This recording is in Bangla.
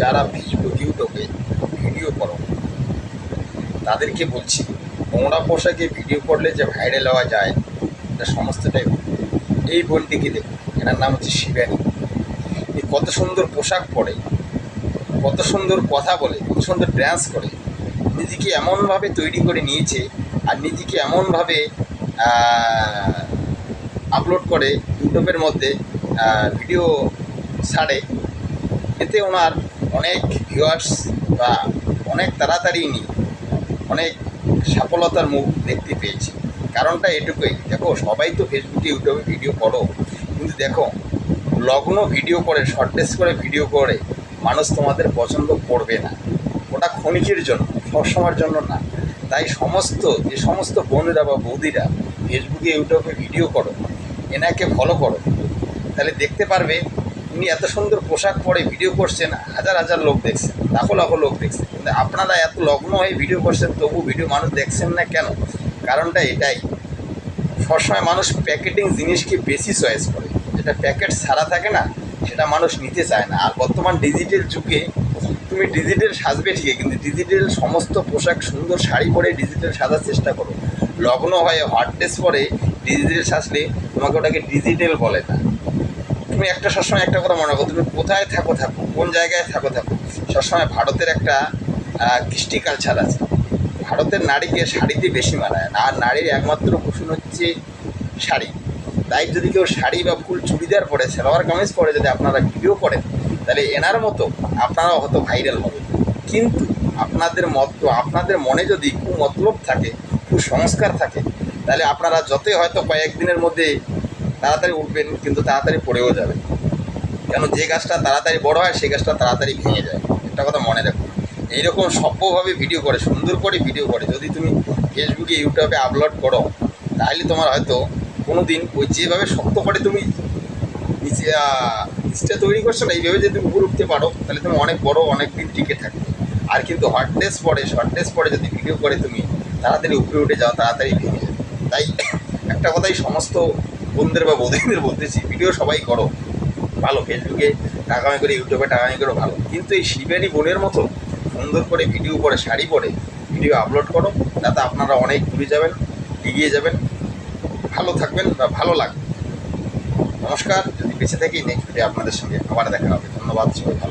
যারা ইউটিউবে ভিডিও করো, তাদেরকে বলছি, নোংরা পোশাকে ভিডিও করলে যে ভাইরাল হওয়া যায়, এটা সমস্তটাই। এই বোনটিকে দেখুন, এনার নাম হচ্ছে শিবানী এই কত সুন্দর পোশাক পরে, কত সুন্দর কথা বলে, কত সুন্দর ড্যান্স করে, নিজেকে এমনভাবে তৈরি করে নিয়েছে আর নিজেকে এমনভাবে আপলোড করে ইউটিউবের মধ্যে ভিডিও ছাড়ে, এতে ওনার অনেক ভিউয়ার্স বা অনেক তাড়াতাড়ি নি, অনেক সফলতার মুখ দেখতে পেয়েছি। কারণটা এটুকুই, দেখো, সবাই তো ফেসবুকে ইউটিউবে ভিডিও করো কিন্তু দেখো লগ্ন ভিডিও করে শর্টেজ করে ভিডিও করে, মানুষ তোমাদের পছন্দ করবে না। ওটা ক্ষণিকের জন্য, সবসময়ের জন্য না। তাই সমস্ত, যে সমস্ত বোনেরা বা বৌদিরা ফেসবুকে ইউটিউবে ভিডিও করো, এনাকে ফলো করো। তাহলে দেখতে পারবে উনি এত সুন্দর পোশাক পরে ভিডিও করছেন, হাজার হাজার লোক দেখছেন লাখো লাখো লোক দেখছেন কিন্তু আপনারা এত লগ্ন হয়ে ভিডিও করছেন, তবু ভিডিও মানুষ দেখছেন না কেন? কারণটা এটাই। সবসময় মানুষ প্যাকেটিং জিনিসকে বেশি চয়েস করে। যেটা প্যাকেট ছাড়া থাকে না, সেটা মানুষ নিতে চায় না। আর বর্তমান ডিজিটাল যুগে, তুমি ডিজিটাল সাজবে ঠিকই, কিন্তু ডিজিটাল সমস্ত পোশাক, সুন্দর শাড়ি পরে ডিজিটাল সাজার চেষ্টা করো। লগ্ন হয়ে হট ড্রেস পরে ডিজিটাল সাজলে তোমাকে ওটাকে ডিজিটাল বলে না। তুমি একটা সবসময় একটা কথা মনে করো তুমি কোথায় থাকো থাকো, কোন জায়গায় থাকো থাকো, সবসময় ভারতের একটা কৃষ্টি কালচার আছে। ভারতের নারীকে শাড়িতে বেশি মানায় না, আর নারীর একমাত্র ভূষণ হচ্ছে শাড়ি। তাই যদি কেউ শাড়ি বা ফুল চুড়িদার পরে, সালোয়ার কামিজ পরে যদি আপনারা ভিডিও করেন, তাহলে এনার মতো আপনারাও হয়তো ভাইরাল হবে কিন্তু আপনাদের মত, আপনাদের মনে যদি কুমতলব থাকে, কুসংস্কার থাকে, তাহলে আপনারা যতই হয়তো কয়েকদিনের মধ্যে তাড়াতাড়ি উঠবেন, কিন্তু তাড়াতাড়ি পড়েও যাবেন। কেন যে গাছটা তাড়াতাড়ি বড় হয়, সেই গাছটা তাড়াতাড়ি ভেঙে যায়। একটা কথা মনে রাখো। এইরকম সভ্যভাবে ভিডিও করে, সুন্দর করে ভিডিও করে। যদি তুমি ফেসবুকে ইউটিউবে আপলোড করো, তাহলে তোমার হয়তো কোনো দিন ওই যেভাবে শক্ত করে তুমি নিচে নিচটা তৈরি করছ না, এইভাবে যদি তুমি উপরে উঠতে পারো, তাহলে তুমি অনেক বড়, অনেক দিন টিকে থাকবে। আর কিন্তু হট পরে শর্ট পরে যদি ভিডিও করে তুমি, তাড়াতাড়ি উপরে উঠে যাও, তাড়াতাড়ি ভেঙে যাবে। তাই একটা কথাই সমস্ত বন্ধুদের বা বৌদিদের বলতেছি ভিডিও সবাই করো, ভালো, ফেসবুকে টাকামি করে, ইউটিউবে টাকা করে, ভালো। কিন্তু এই শিবেরই বোনের মতো সুন্দর করে ভিডিও করে শাড়ি পরে ভিডিও আপলোড করো যাতে আপনারা অনেক দূরে যাবেন, এগিয়ে যাবেন, ভালো থাকবেন বা ভালো লাগবে। নমস্কার, যদি বেঁচে থাকি নেক্সট ভিডিও আপনাদের সঙ্গে আবার দেখা হবে। ধন্যবাদ, সবাই